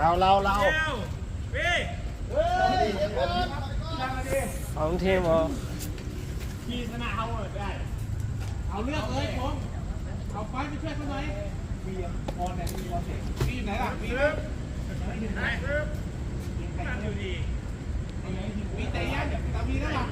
เราเราเราของทีมเหรอเอาเลือกเลยผมเอาไฟไปช่วยเขาหน่อยมีบอลเนี่ยมีบอลเสกมีอยู่ไหนล่ะมีมีแต่ยังแต่มีแล้วล่ะ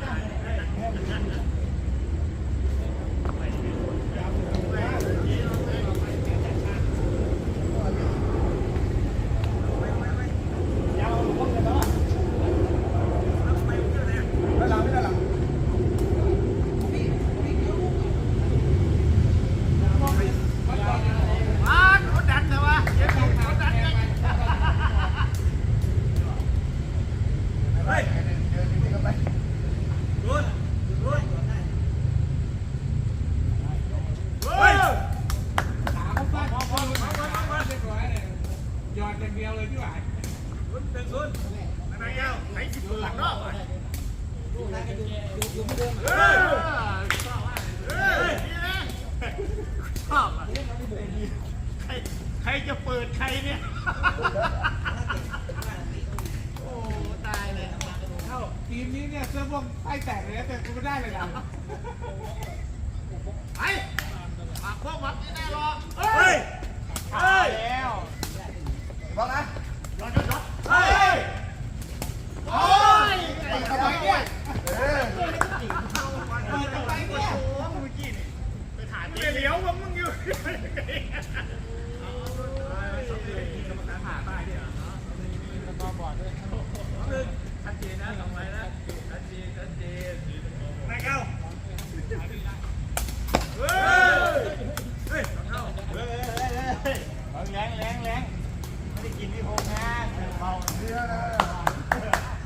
ขาเขาฟาดเขาฟาดเรียบร้อยเลยหย อย่าเดียวเลยพี่หวายรุ่นเต็มสุดนนาไหนสิบหมื่ระดูนเงี้ยชอบอะเฮ้ยนี่นะชอบอะใครจะเปิดใครเนี่ยโอ้ตายเลยเอ้าทีมนี้เนี่ยเสื้อพวกไส้แตกเลยแต่กูไม่ได้เลยนะไปปาพวกวัดไม่ได้หรอกเฮ้ยเฮ้ย แล้ว บอกนะรอจนรอเฮ้ย โอ้ยทำไมเนี่ยเออ เปิดทำไมเนี่ย ไปถ่ายไปเลี้ยวมึงอยู่ไม่เข้าเฮ้ยเฮ้ยเข้าเฮ้ย แรงแรงแรงไม่ได้กินที่โฮงงานเมาเนื้อนะ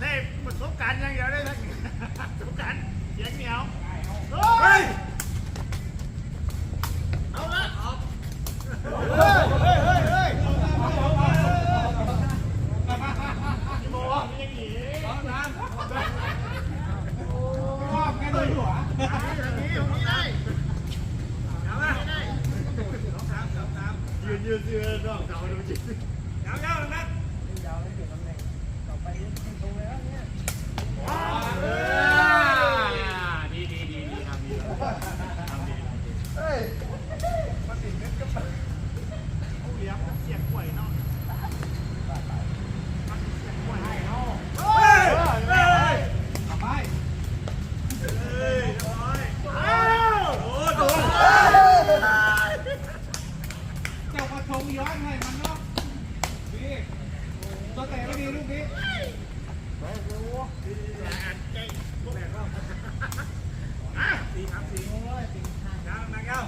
ได้ประสบการณ์อย่างเดียวได้ทั้งประสบการณ์เสียงเหนียวเฮ้ยเอาละเฮ้ยเฮ้ยเฮ้ยเฮ้ยโม่ยังหนี ชอบแค่โดนหัว ยืนยืนยืนน้องเขาดูจิยาวยาวนะดีดีดีดีทำดีทำดีเฮ้ยมาติดเม็ดก็ผู้เลี้ยงเสียงป่วยเนาะ มากระทงย้อนให้มันเนาะพี่ตัวแต่ไม่ดีลูกนี้สี่ครับสี่ยาวนักยาว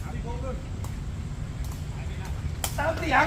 เอาที่โค้งด้วยตามเสียง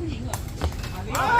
不！啊！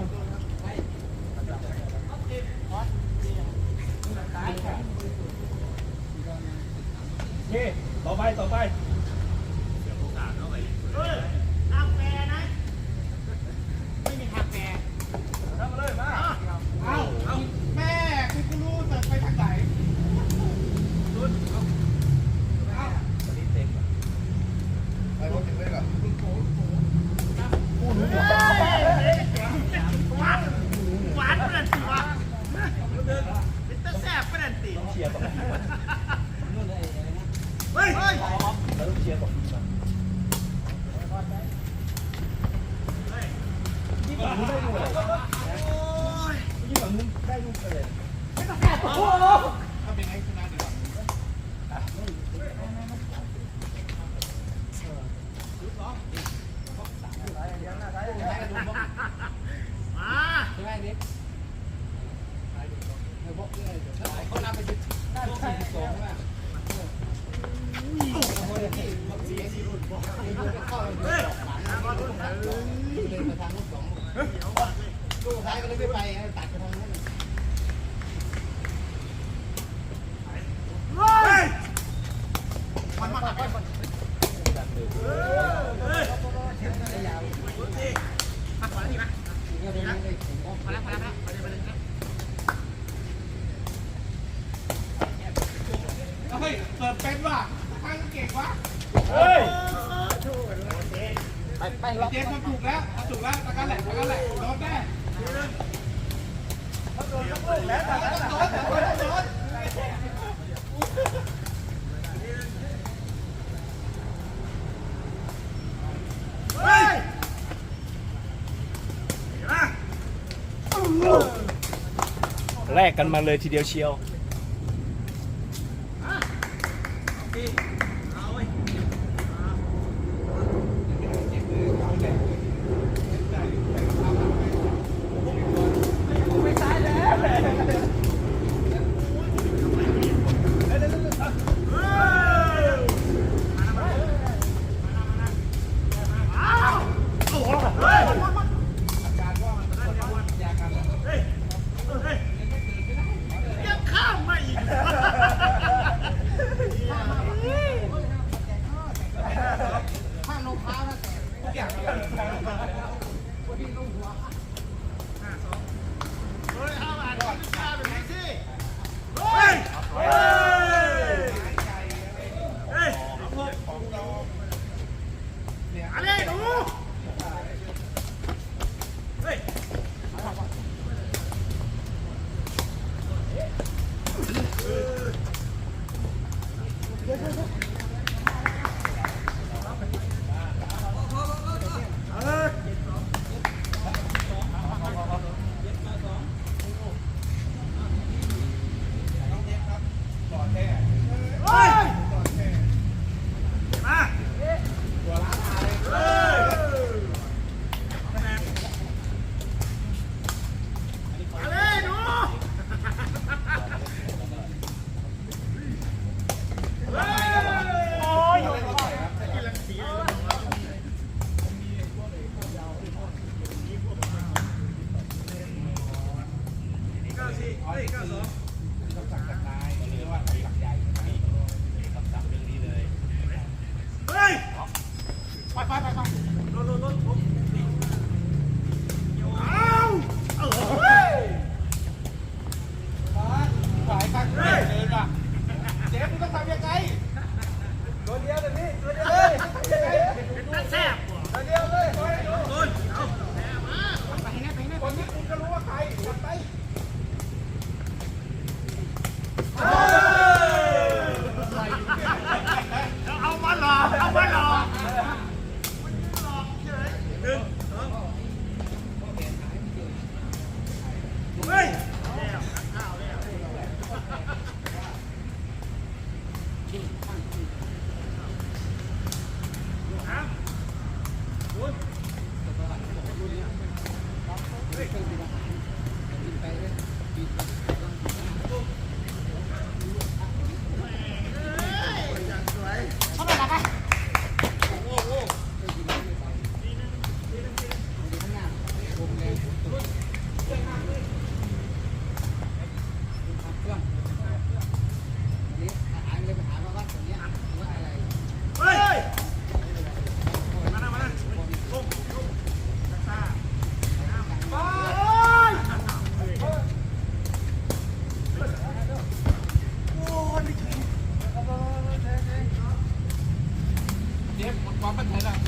พอแไปเปิดเป็นว่ะตั้งเก่งวะเฮ้ยไปไปเจ๊ทำถูกแล้วทำถูกแล้วตะกันแหละตะกันแหละโดนแน่ถ้าโดนก็โดนแล้วตะกันแหละ แลกกันมาเลยทีเดียวเชียว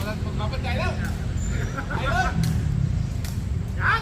เราเป็นใจแล้วไปเลยยัง